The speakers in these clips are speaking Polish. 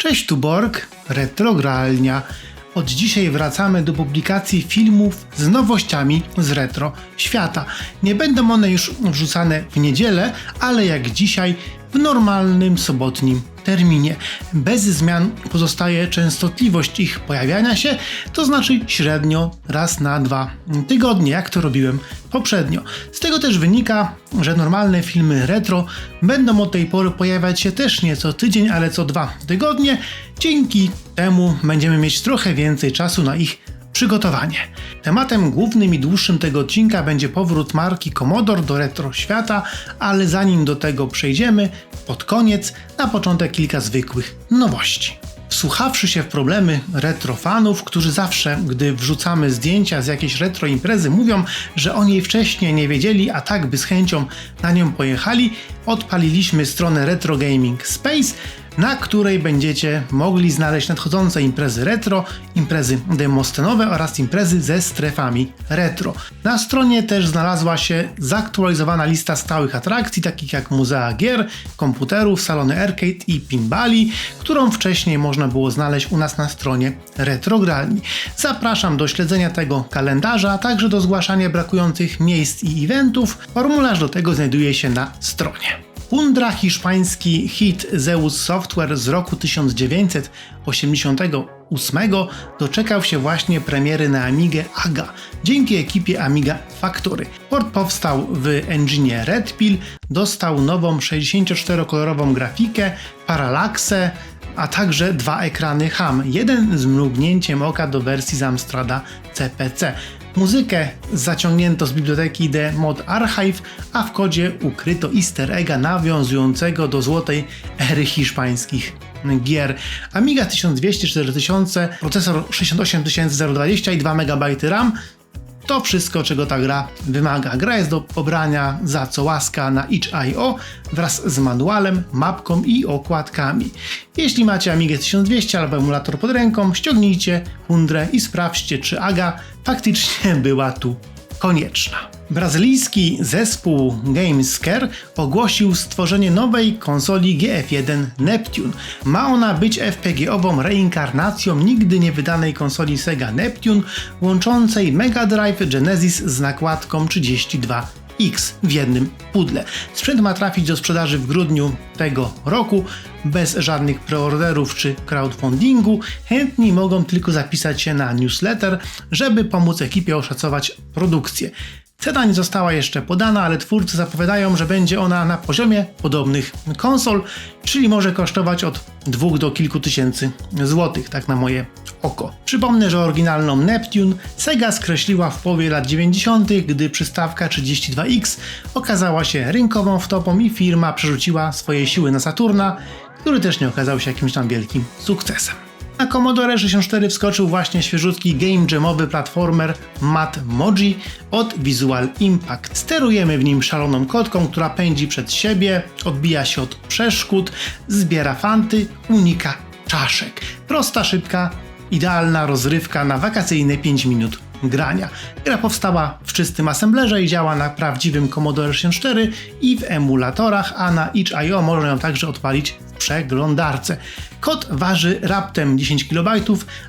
Cześć tu Borg, Retrogralnia. Od dzisiaj wracamy do publikacji filmów z nowościami z retro świata. Nie będą one już wrzucane w niedzielę, ale jak dzisiaj w normalnym sobotnim terminie. Bez zmian pozostaje częstotliwość ich pojawiania się, to znaczy średnio raz na dwa tygodnie, jak to robiłem poprzednio. Z tego też wynika, że normalne filmy retro będą od tej pory pojawiać się też nie co tydzień, ale co dwa tygodnie. Dzięki temu będziemy mieć trochę więcej czasu na ich przygotowanie. Tematem głównym i dłuższym tego odcinka będzie powrót marki Commodore do retro świata, ale zanim do tego przejdziemy, pod koniec, na początek kilka zwykłych nowości. Wsłuchawszy się w problemy retrofanów, którzy zawsze, gdy wrzucamy zdjęcia z jakiejś retro imprezy, mówią, że o niej wcześniej nie wiedzieli, a tak by z chęcią na nią pojechali, odpaliliśmy stronę Retro Gaming Space, na której będziecie mogli znaleźć nadchodzące imprezy retro, imprezy demostenowe oraz imprezy ze strefami retro. Na stronie też znalazła się zaktualizowana lista stałych atrakcji, takich jak muzea gier, komputerów, salony arcade i pinbali, którą wcześniej można było znaleźć u nas na stronie Retrogralni. Zapraszam do śledzenia tego kalendarza, a także do zgłaszania brakujących miejsc i eventów. Formularz do tego znajduje się na stronie. Undra hiszpański hit Zeus Software z roku 1988 doczekał się właśnie premiery na Amigę AGA dzięki ekipie Amiga Factory. Port powstał w engine Red Pill, dostał nową 64-kolorową grafikę, paralaksę, a także dwa ekrany HAM, jeden z mrugnięciem oka do wersji z Amstrada CPC. Muzykę zaciągnięto z biblioteki The Mod Archive, a w kodzie ukryto easter egga nawiązującego do złotej ery hiszpańskich gier. Amiga 1200 4000, procesor 68020 i 2 MB RAM to wszystko, czego ta gra wymaga. Gra jest do pobrania za co łaska na itch.io wraz z manualem, mapką i okładkami. Jeśli macie Amigę 1200 albo emulator pod ręką, ściągnijcie Hundrę i sprawdźcie, czy Aga faktycznie była tu konieczna. Brazylijski zespół Gamescare ogłosił stworzenie nowej konsoli GF1 Neptune. Ma ona być FPGA-ową reinkarnacją nigdy nie wydanej konsoli Sega Neptune, łączącej Mega Drive Genesis z nakładką 32 X w jednym pudle. Sprzęt ma trafić do sprzedaży w grudniu tego roku bez żadnych preorderów czy crowdfundingu. Chętni mogą tylko zapisać się na newsletter, żeby pomóc ekipie oszacować produkcję. Cena nie została jeszcze podana, ale twórcy zapowiadają, że będzie ona na poziomie podobnych konsol, czyli może kosztować od 2 do kilku tysięcy złotych, tak na moje oko. Przypomnę, że oryginalną Neptune Sega skreśliła w połowie lat 90., gdy przystawka 32X okazała się rynkową wtopą i firma przerzuciła swoje siły na Saturna, który też nie okazał się jakimś tam wielkim sukcesem. Na Commodore 64 wskoczył właśnie świeżutki game jamowy platformer Mat Moji od Visual Impact. Sterujemy w nim szaloną kotką, która pędzi przed siebie, odbija się od przeszkód, zbiera fanty, unika czaszek. Prosta, szybka, idealna rozrywka na wakacyjne 5 minut grania. Gra powstała w czystym assemblerze i działa na prawdziwym Commodore 64 i w emulatorach, a na itch.io można ją także odpalić w przeglądarce. Kod waży raptem 10 KB,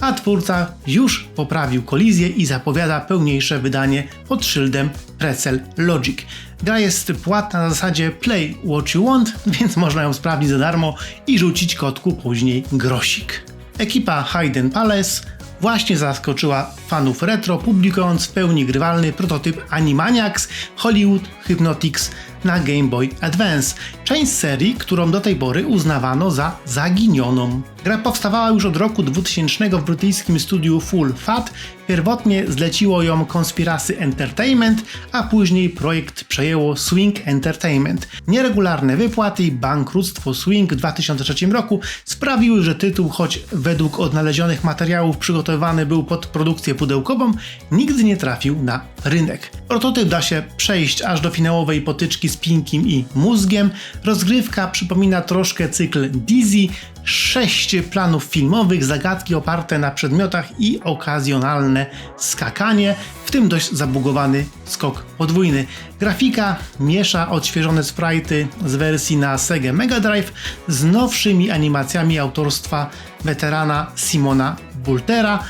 a twórca już poprawił kolizję i zapowiada pełniejsze wydanie pod szyldem Pretzel Logic. Gra jest płatna na zasadzie Play What You Want, więc można ją sprawdzić za darmo i rzucić kotku później grosik. Ekipa Hayden Palace właśnie zaskoczyła fanów retro, publikując w pełni grywalny prototyp Animaniacs Hollywood Hypnotics na Game Boy Advance, część serii, którą do tej pory uznawano za zaginioną. Gra powstawała już od roku 2000 w brytyjskim studiu Full Fat. Pierwotnie zleciło ją Conspiracy Entertainment, a później projekt przejęło Swing Entertainment. Nieregularne wypłaty i bankructwo Swing w 2003 roku sprawiły, że tytuł, choć według odnalezionych materiałów przygotowywany był pod produkcję pudełkową, nigdy nie trafił na rynek. Prototyp da się przejść aż do finałowej potyczki z Pinkim i Mózgiem. Rozgrywka przypomina troszkę cykl Dizzy, sześć planów filmowych, zagadki oparte na przedmiotach i okazjonalne skakanie. W tym dość zabugowany skok podwójny. Grafika miesza odświeżone sprite'y z wersji na Sega Mega Drive z nowszymi animacjami autorstwa weterana Simona Bultera,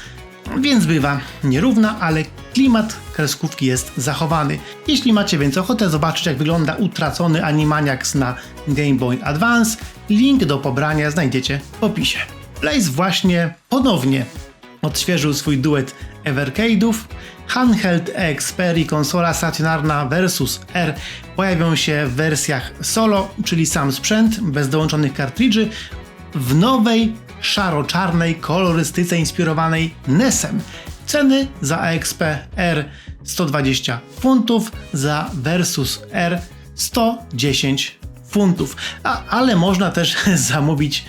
więc bywa nierówna, ale klimat kreskówki jest zachowany. Jeśli macie więc ochotę zobaczyć jak wygląda utracony Animaniacs na Game Boy Advance, link do pobrania znajdziecie w opisie. Blaze właśnie ponownie odświeżył swój duet Evercade'ów. Handheld EXPER i konsola stacjonarna Versus R pojawią się w wersjach solo, czyli sam sprzęt, bez dołączonych kartridży, w nowej, szaro-czarnej kolorystyce inspirowanej NES-em. Ceny za EXP R 120 funtów, za Versus R 110 funtów. A, ale można też zamówić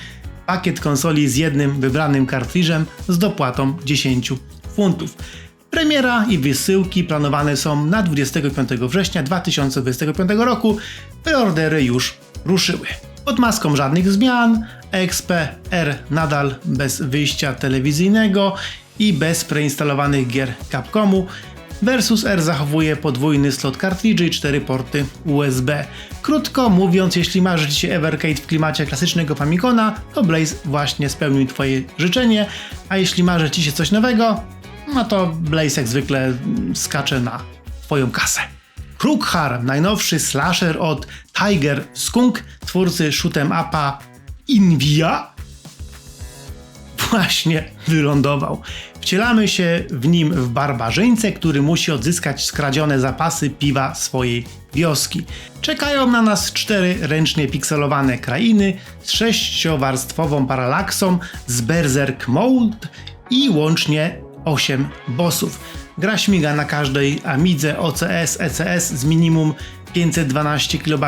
pakiet konsoli z jednym wybranym kartridżem z dopłatą 10 funtów. Premiera i wysyłki planowane są na 25 września 2025 roku. Preordery już ruszyły. Pod maską żadnych zmian, XP-R nadal bez wyjścia telewizyjnego i bez preinstalowanych gier Capcomu. Versus R zachowuje podwójny slot kartridży i cztery porty USB. Krótko mówiąc, jeśli masz dzisiaj Evercade w klimacie klasycznego Famicona, to Blaze właśnie spełnił Twoje życzenie, a jeśli marzy Ci się coś nowego, no to Blaze jak zwykle skacze na Twoją kasę. Krukhar, najnowszy slasher od Tiger Skunk, twórcy shoot'em upa Invia, właśnie wylądował. Wcielamy się w nim w barbarzyńcę, który musi odzyskać skradzione zapasy piwa swojej wioski. Czekają na nas cztery ręcznie pikselowane krainy z sześciowarstwową paralaksą, z Berserk Mode i łącznie 8 bossów. Gra śmiga na każdej Amidze OCS, ECS z minimum 512 KB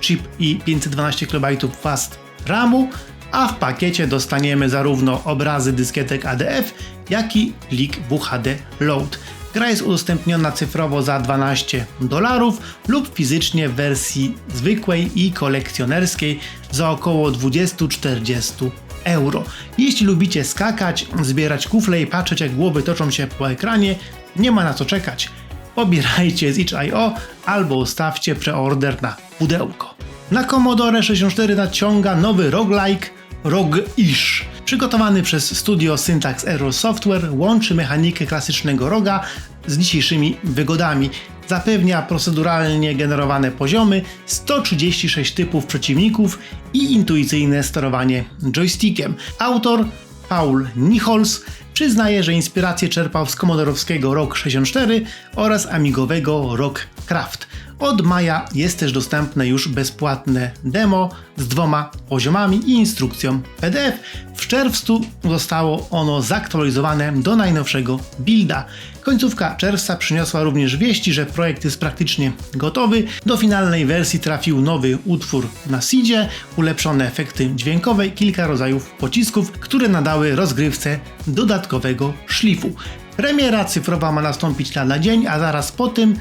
chip i 512 KB fast RAMu, a w pakiecie dostaniemy zarówno obrazy dyskietek ADF, jak i plik WHD Load. Gra jest udostępniona cyfrowo za 12 dolarów lub fizycznie w wersji zwykłej i kolekcjonerskiej za około 20-40 euro. Jeśli lubicie skakać, zbierać kufle i patrzeć jak głowy toczą się po ekranie, nie ma na co czekać. Pobierajcie z itch.io albo ustawcie preorder na pudełko. Na Commodore 64 nadciąga nowy roguelike Rogue-ish. Przygotowany przez studio Syntax Error Software łączy mechanikę klasycznego roga z dzisiejszymi wygodami. Zapewnia proceduralnie generowane poziomy, 136 typów przeciwników i intuicyjne sterowanie joystickiem. Autor Paul Nichols przyznaje, że inspirację czerpał z komodorowskiego ROG 64 oraz amigowego ROG Craft. Od maja jest też dostępne już bezpłatne demo z dwoma poziomami i instrukcją PDF. W czerwcu zostało ono zaktualizowane do najnowszego builda. Końcówka czerwca przyniosła również wieści, że projekt jest praktycznie gotowy. Do finalnej wersji trafił nowy utwór na SIDzie, ulepszone efekty dźwiękowe i kilka rodzajów pocisków, które nadały rozgrywce dodatkowego szlifu. Premiera cyfrowa ma nastąpić lada dzień, a zaraz po tym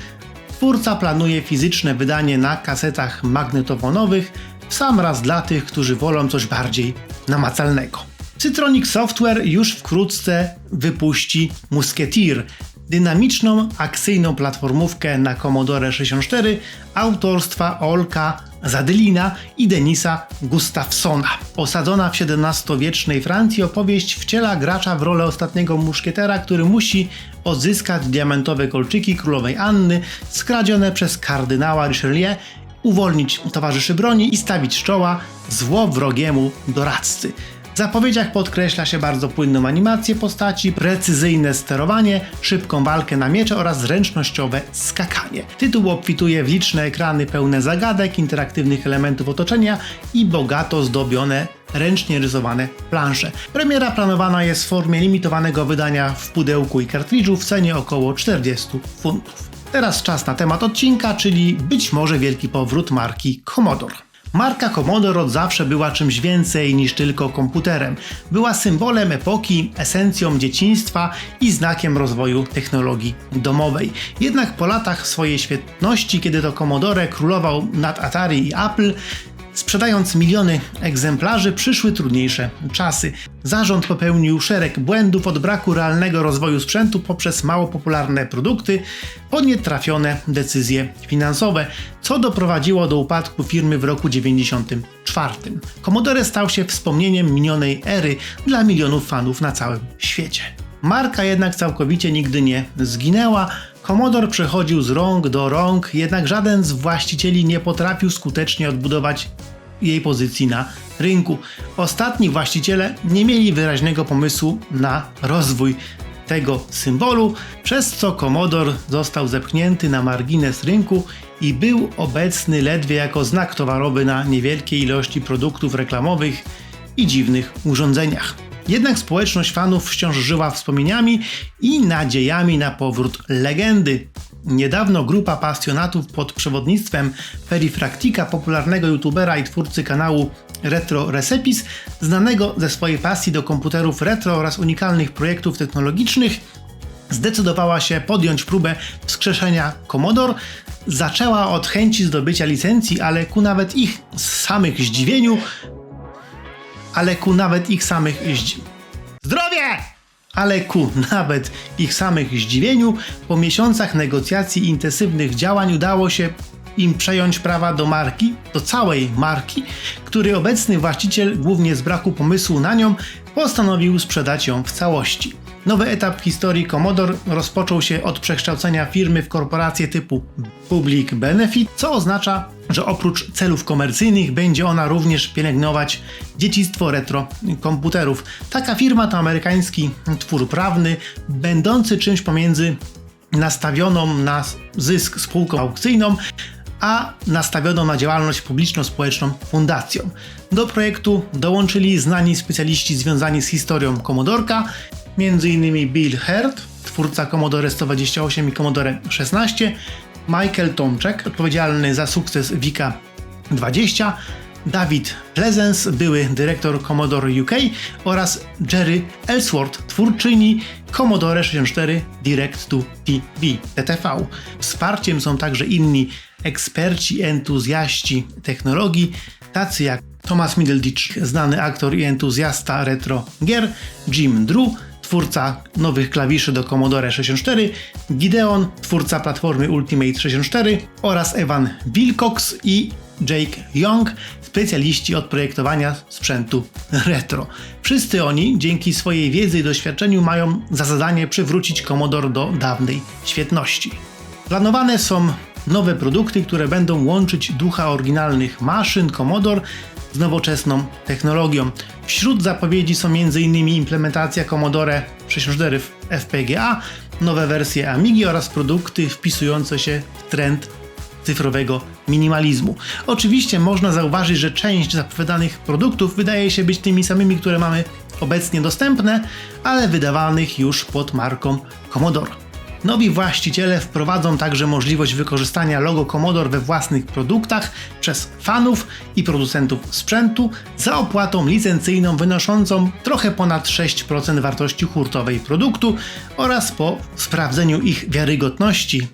Twórca planuje fizyczne wydanie na kasetach magnetofonowych, w sam raz dla tych, którzy wolą coś bardziej namacalnego. Citronic Software już wkrótce wypuści Musketeer, dynamiczną, akcyjną platformówkę na Commodore 64 autorstwa Olka Zadylina i Denisa Gustafsona. Osadzona w XVII-wiecznej Francji opowieść wciela gracza w rolę ostatniego muszkietera, który musi odzyskać diamentowe kolczyki królowej Anny skradzione przez kardynała Richelieu uwolnić towarzyszy broni i stawić czoła złowrogiemu doradcy. W zapowiedziach podkreśla się bardzo płynną animację postaci, precyzyjne sterowanie, szybką walkę na miecze oraz zręcznościowe skakanie. Tytuł obfituje w liczne ekrany pełne zagadek, interaktywnych elementów otoczenia i bogato zdobione ręcznie rysowane plansze. Premiera planowana jest w formie limitowanego wydania w pudełku i kartridżu w cenie około 40 funtów. Teraz czas na temat odcinka, czyli być może wielki powrót marki Commodore. Marka Commodore od zawsze była czymś więcej niż tylko komputerem. Była symbolem epoki, esencją dzieciństwa i znakiem rozwoju technologii domowej. Jednak po latach swojej świetności, kiedy to Commodore królował nad Atari i Apple, Sprzedając miliony egzemplarzy, przyszły trudniejsze czasy. Zarząd popełnił szereg błędów od braku realnego rozwoju sprzętu poprzez mało popularne produkty, po nietrafione decyzje finansowe, co doprowadziło do upadku firmy w roku 1994. Commodore stał się wspomnieniem minionej ery dla milionów fanów na całym świecie. Marka jednak całkowicie nigdy nie zginęła. Commodore przechodził z rąk do rąk, jednak żaden z właścicieli nie potrafił skutecznie odbudować jej pozycji na rynku. Ostatni właściciele nie mieli wyraźnego pomysłu na rozwój tego symbolu, przez co Commodore został zepchnięty na margines rynku i był obecny ledwie jako znak towarowy na niewielkiej ilości produktów reklamowych i dziwnych urządzeniach. Jednak społeczność fanów wciąż żyła wspomnieniami i nadziejami na powrót legendy. Niedawno grupa pasjonatów pod przewodnictwem Perifractica, popularnego youtubera i twórcy kanału Retro Recipes, znanego ze swojej pasji do komputerów retro oraz unikalnych projektów technologicznych, zdecydowała się podjąć próbę wskrzeszenia Commodore. Zaczęła od chęci zdobycia licencji, ale ku nawet ich samych zdziwieniu ale ku nawet ich samych zdzi- Zdrowie! Ale ku nawet ich samych zdziwieniu, po miesiącach negocjacji i intensywnych działań udało się im przejąć prawa do marki, do całej marki, który obecny właściciel, głównie z braku pomysłu na nią, postanowił sprzedać ją w całości. Nowy etap w historii Commodore rozpoczął się od przekształcenia firmy w korporację typu Public Benefit, co oznacza, że oprócz celów komercyjnych będzie ona również pielęgnować dziedzictwo retro komputerów. Taka firma to amerykański twór prawny, będący czymś pomiędzy nastawioną na zysk spółką aukcyjną, a nastawioną na działalność publiczno-społeczną fundacją. Do projektu dołączyli znani specjaliści związani z historią Komodorka, m.in. Bill Hurt, twórca Commodore 128 i Commodore 16, Michael Tomczek, odpowiedzialny za sukces Wika 20, David Pleasence, były dyrektor Commodore UK oraz Jerry Ellsworth, twórczyni Commodore 64 Direct to TV TTV. Wsparciem są także inni eksperci, entuzjaści technologii, tacy jak Thomas Middleditch, znany aktor i entuzjasta retro gier, Jim Drew, twórca nowych klawiszy do Commodore 64, Gideon, twórca platformy Ultimate 64 oraz Evan Wilcox i Jake Young, specjaliści od projektowania sprzętu retro. Wszyscy oni, dzięki swojej wiedzy i doświadczeniu, mają za zadanie przywrócić Commodore do dawnej świetności. Planowane są nowe produkty, które będą łączyć ducha oryginalnych maszyn Commodore z nowoczesną technologią. Wśród zapowiedzi są m.in. implementacja Commodore 64 w FPGA, nowe wersje Amigi oraz produkty wpisujące się w trend cyfrowego minimalizmu. Oczywiście można zauważyć, że część zapowiadanych produktów wydaje się być tymi samymi, które mamy obecnie dostępne, ale wydawanych już pod marką Commodore. Nowi właściciele wprowadzą także możliwość wykorzystania logo Commodore we własnych produktach przez fanów i producentów sprzętu za opłatą licencyjną wynoszącą trochę ponad 6% wartości hurtowej produktu oraz po sprawdzeniu ich wiarygodności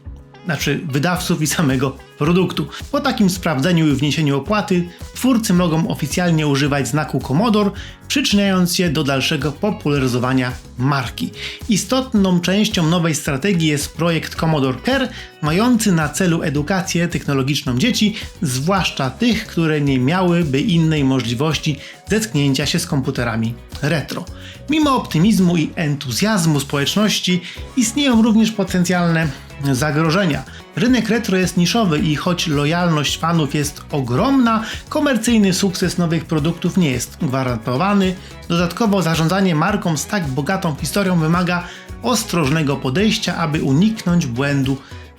znaczy wydawców i samego produktu. Po takim sprawdzeniu i wniesieniu opłaty, twórcy mogą oficjalnie używać znaku Commodore, przyczyniając się do dalszego popularyzowania marki. Istotną częścią nowej strategii jest projekt Commodore Care, mający na celu edukację technologiczną dzieci, zwłaszcza tych, które nie miałyby innej możliwości zetknięcia się z komputerami retro. Mimo optymizmu i entuzjazmu społeczności istnieją również potencjalne zagrożenia. Rynek retro jest niszowy i choć lojalność fanów jest ogromna, komercyjny sukces nowych produktów nie jest gwarantowany. Dodatkowo zarządzanie marką z tak bogatą historią wymaga ostrożnego podejścia, aby uniknąć błędu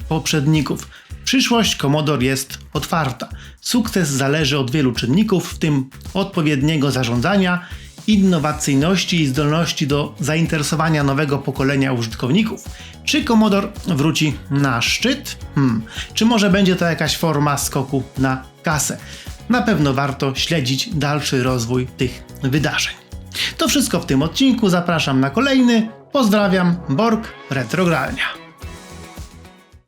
poprzedników. Przyszłość Commodore jest otwarta. Sukces zależy od wielu czynników, w tym odpowiedniego zarządzania, innowacyjności i zdolności do zainteresowania nowego pokolenia użytkowników. Czy Commodore wróci na szczyt? Hmm. Czy może będzie to jakaś forma skoku na kasę? Na pewno warto śledzić dalszy rozwój tych wydarzeń. To wszystko w tym odcinku. Zapraszam na kolejny. Pozdrawiam, Borg Retrogralnia.